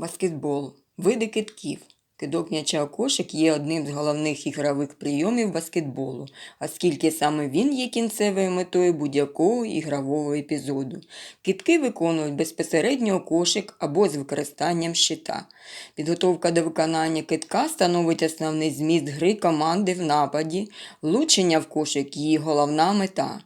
Баскетбол. Види китків. Кидок м'яча у кошик є одним з головних ігрових прийомів баскетболу, оскільки саме він є кінцевою метою будь-якого ігрового епізоду. Китки виконують безпосередньо у кошик або з використанням щита. Підготовка до виконання китка становить основний зміст гри команди в нападі, влучення в кошик її головна мета.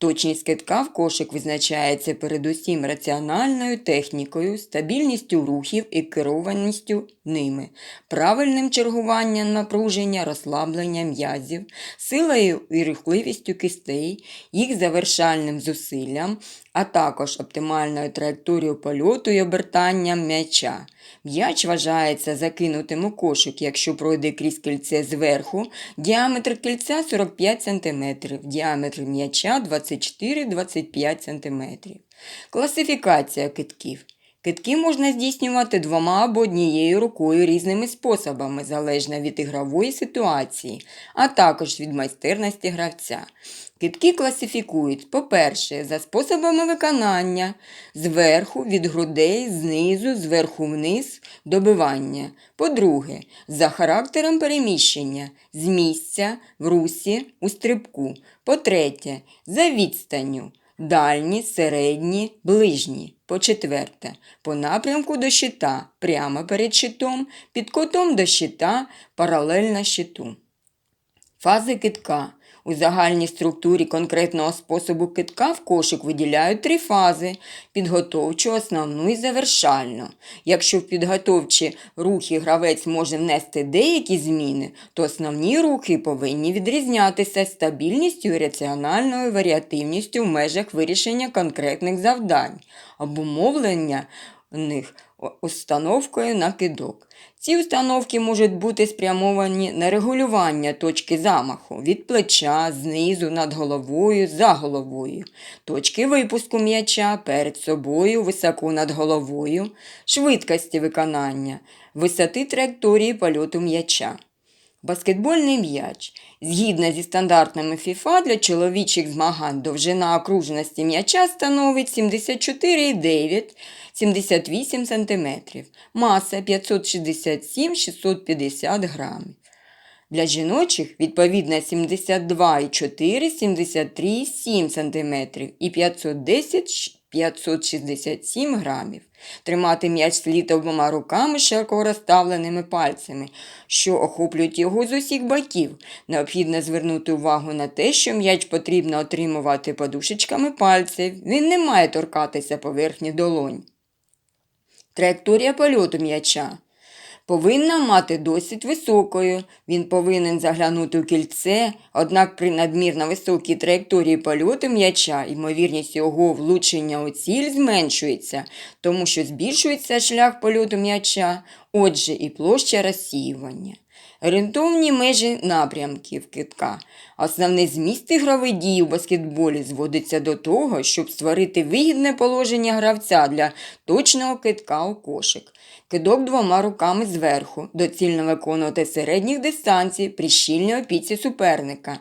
Точність китка в кошик визначається передусім раціональною технікою, стабільністю рухів і керованістю ними, правильним чергуванням напруження, розслаблення м'язів, силою і рухливістю кистей, їх завершальним зусиллям, а також оптимальною траєкторією польоту і обертанням м'яча. М'яч вважається закинутим у кошик, якщо пройде крізь кільце зверху, діаметр кільця 45 см, діаметр м'яча 24-25 см. Класифікація китків. Китки можна здійснювати двома або однією рукою різними способами, залежно від ігрової ситуації, а також від майстерності гравця. Китки класифікують, по-перше, за способами виконання, зверху, від грудей, знизу, зверху вниз, добивання. По-друге, за характером переміщення, з місця, в русі, у стрибку. По-третє, за відстанню, дальні, середні, ближні. По-четверте, по напрямку до щита, прямо перед щитом, під кутом до щита, паралельно щиту. Фази китка. У загальній структурі конкретного способу китка в кошик виділяють три фази підготовчу, основну і завершальну. Якщо в підготовчі рухи гравець може внести деякі зміни, то основні рухи повинні відрізнятися стабільністю і раціональною варіативністю в межах вирішення конкретних завдань, обумовлення них установкою на кидок. Ці установки можуть бути спрямовані на регулювання точки замаху від плеча, знизу, над головою, за головою, точки випуску м'яча перед собою, високо над головою, швидкості виконання, висоти траєкторії польоту м'яча. Баскетбольний м'яч. Згідно зі стандартами FIFA для чоловічих змагань довжина окружності м'яча становить 74,9-78 см, маса 567-650 грамів. Для жіночих відповідно 72,4-73,7 см і 510-567 грамів. Тримати м'яч слід обома руками широко розставленими пальцями, що охоплюють його з усіх боків. Необхідно звернути увагу на те, що м'яч потрібно отримувати подушечками пальців, він не має торкатися поверхні долонь. Траєкторія польоту м'яча повинна мати досить високою. Він повинен заглянути у кільце, однак при надмірно високій траєкторії польоту м'яча ймовірність його влучення у ціль зменшується, тому що збільшується шлях польоту м'яча, отже, і площа розсіювання. Орієнтовні межі напрямків китка. Основний зміст ігрових дій у баскетболі зводиться до того, щоб створити вигідне положення гравця для точного китка у кошик. Кидок двома руками зверху, доцільно виконувати середніх дистанцій при щільній опіці суперника.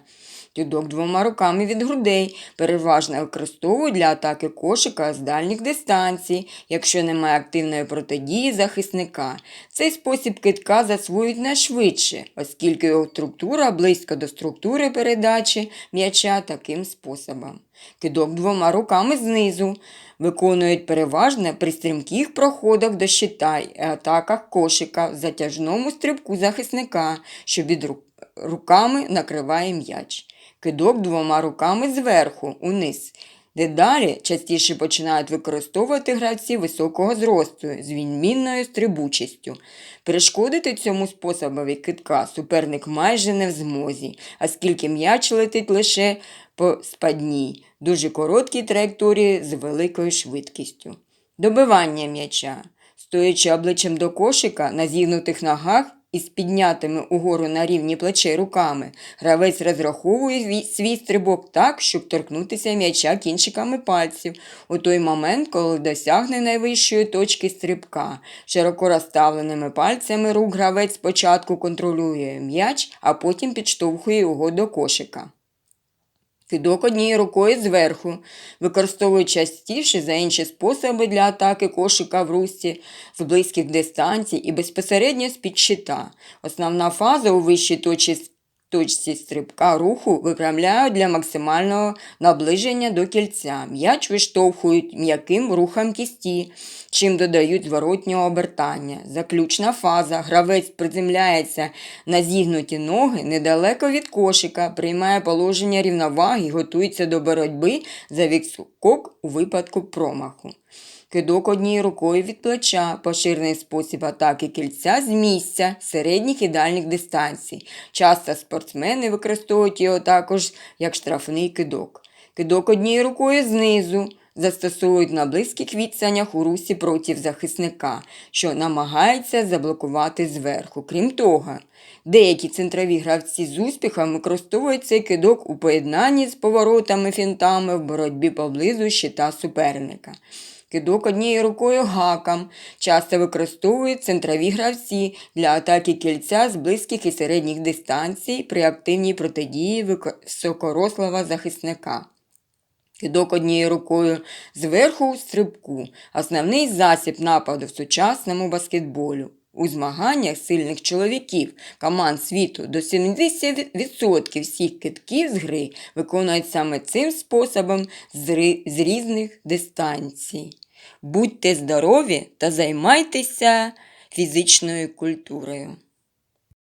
Кидок двома руками від грудей переважно використовують для атаки кошика з дальніх дистанцій, якщо немає активної протидії захисника. Цей спосіб китка засвоюють найшвидше, оскільки його структура близько до структури передачі м'яча таким способом. Кидок двома руками знизу виконують переважно при стрімких проходах до щита і атаках кошика в затяжному стрибку захисника, що під руками накриває м'яч. Кидок двома руками зверху, униз. Дедалі частіше починають використовувати гравці високого зросту з відмінною стрибучістю. Перешкодити цьому способові китка суперник майже не в змозі, оскільки м'яч летить лише по спадній, дуже короткій траєкторії з великою швидкістю. Добивання м'яча. Стоячи обличчям до кошика на зігнутих ногах із піднятими угору на рівні плечей руками, гравець розраховує свій стрибок так, щоб торкнутися м'яча кінчиками пальців у той момент, коли досягне найвищої точки стрибка. Широко розставленими пальцями рук гравець спочатку контролює м'яч, а потім підштовхує його до кошика. Кидок однією рукою зверху, використовують частіше за інші способи для атаки кошика в русті з близьких дистанцій і безпосередньо з-під щита. Основна фаза у вищій точці, точці стрибка руху випрямляють для максимального наближення до кільця. М'яч виштовхують м'яким рухом кісті, чим додають зворотнього обертання. Заключна фаза. Гравець приземляється на зігнуті ноги недалеко від кошика, приймає положення рівноваги готується до боротьби за відскок у випадку промаху. Кидок однією рукою від плеча, поширений спосіб атаки кільця з місця середніх і дальніх дистанцій. Часто спортсмени використовують його також як штрафний кидок. Кидок однією рукою знизу застосовують на близьких відстанях у русі проти захисника, що намагається заблокувати зверху. Крім того, деякі центрові гравці з успіхом використовують цей кидок у поєднанні з поворотами фінтами в боротьбі поблизу щита суперника. Кидок однією рукою гаком часто використовують центрові гравці для атаки кільця з близьких і середніх дистанцій при активній протидії високорослого захисника. Кидок однією рукою зверху у стрибку основний засіб нападу в сучасному баскетболу. У змаганнях сильних чоловіків команд світу до 70% всіх китків з гри виконують саме цим способом з різних дистанцій. Будьте здорові та займайтеся фізичною культурою.